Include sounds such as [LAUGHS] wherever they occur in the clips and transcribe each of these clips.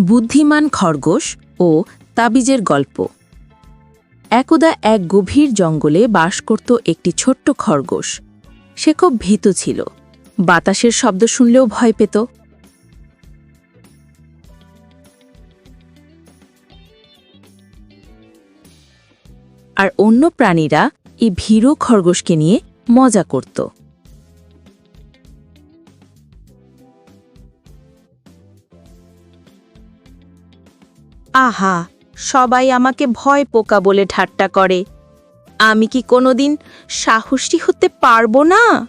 বুদ্ধিমান খরগোশ ও তাবিজের গল্প। একদা এক গভীর জঙ্গলে বাস করত একটি ছোট্ট খরগোশ। সে খুব ভীত ছিল। বাতাসের শব্দ শুনলেও ভয় পেত। আর অন্য প্রাণীরা এই ভীরু খরগোশকে নিয়ে মজা করত। আহা, সবাই আমাকে ভয় পোকা বলে ঠাট্টা করে। আমি কি কোনোদিন সাহসী হতে পারব না?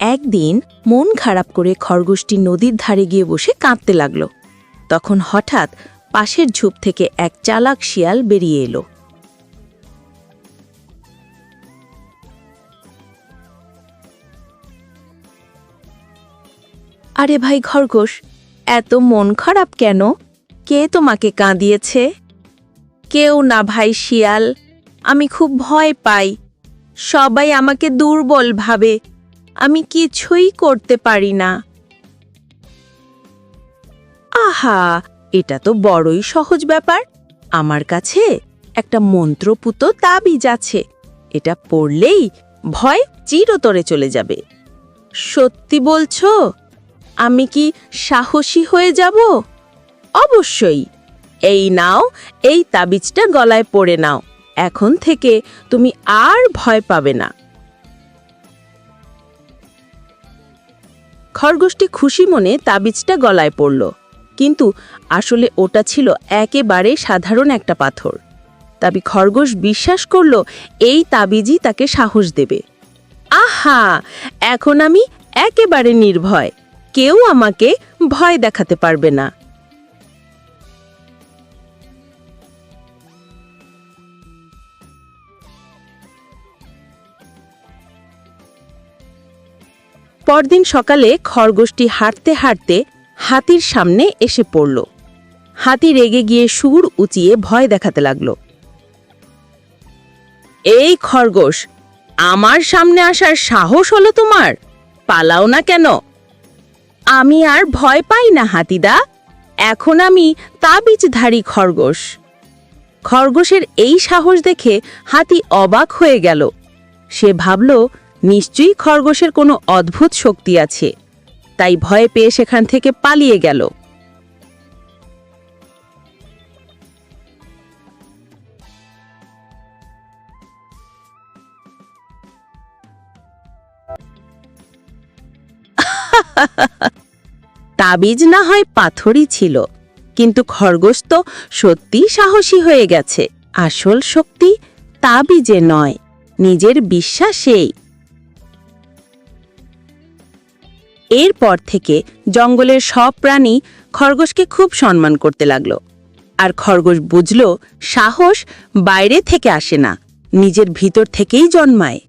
একদিন মন খারাপ করে খরগোশটি নদীর ধারে গিয়ে বসে কাঁদতে লাগল। তখন হঠাৎ পাশের ঝুপ থেকে এক চালাক শিয়াল বেরিয়ে এলো। আরে ভাই খরগোশ, এত মন খারাপ কেন? কে তোমাকে কাঁদিয়েছে? কেউ না ভাই শিয়াল, আমি খুব ভয় পাই। সবাই আমাকে দুর্বল ভাবে, আমি কিছুই করতে পারি না। আহা, এটা তো বড়ই সহজ ব্যাপার। আমার কাছে একটা মন্ত্রপুত তাবিজ আছে, এটা পড়লেই ভয় চিরতরে চলে যাবে। সত্যি বলছো? আমি কি সাহসী হয়ে যাব? অবশ্যই। এই নাও, এই তাবিজটা গলায় পড়ে নাও। এখন থেকে তুমি আর ভয় পাবে না। খরগোশটি খুশি মনে তাবিজটা গলায় পড়ল। কিন্তু আসলে ওটা ছিল একেবারে সাধারণ একটা পাথর। তবে খরগোশ বিশ্বাস করল, এই তাবিজই তাকে সাহস দেবে। আহা! এখন আমি একেবারে নির্ভয়। কেউ আমাকে ভয় দেখাতে পারবে না। পরদিন সকালে খরগোশটি হাঁটতে হাঁটতে হাতির সামনে এসে পড়ল। হাতি রেগে গিয়ে সুর উঁচিয়ে ভয় দেখাতে লাগল। এই খরগোশ, আমার সামনে আসার সাহস হলো তোমার? পালাও না কেন? আমি আর ভয় পাই না, হাতিদা। এখন আমি তাবিজধারী খরগোশ। খরগোশের এই সাহস দেখে হাতি অবাক হয়ে গেল। সে ভাবল, নিশ্চয়ই খরগোশের কোনো অদ্ভুত শক্তি আছে। তাই ভয় পেয়ে সেখান থেকে পালিয়ে গেল। [LAUGHS] তাবিজ না হয় পাথরই ছিল, কিন্তু খরগোশ তো সত্যি সাহসী হয়ে গেছে। আসল শক্তি তাবিজে নয়, নিজের বিশ্বাসেই এরপর থেকে জঙ্গলের সব প্রাণী খরগোশকে খুব সম্মান করতে লাগল, আর খরগোশ বুঝল সাহস বাইরে থেকে আসে না, নিজের ভিতর থেকেই জন্মায়।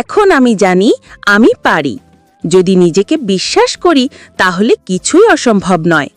এখন আমি জানি আমি পারি। যদি নিজেকে বিশ্বাস করি তাহলে কিছুই অসম্ভব নয়।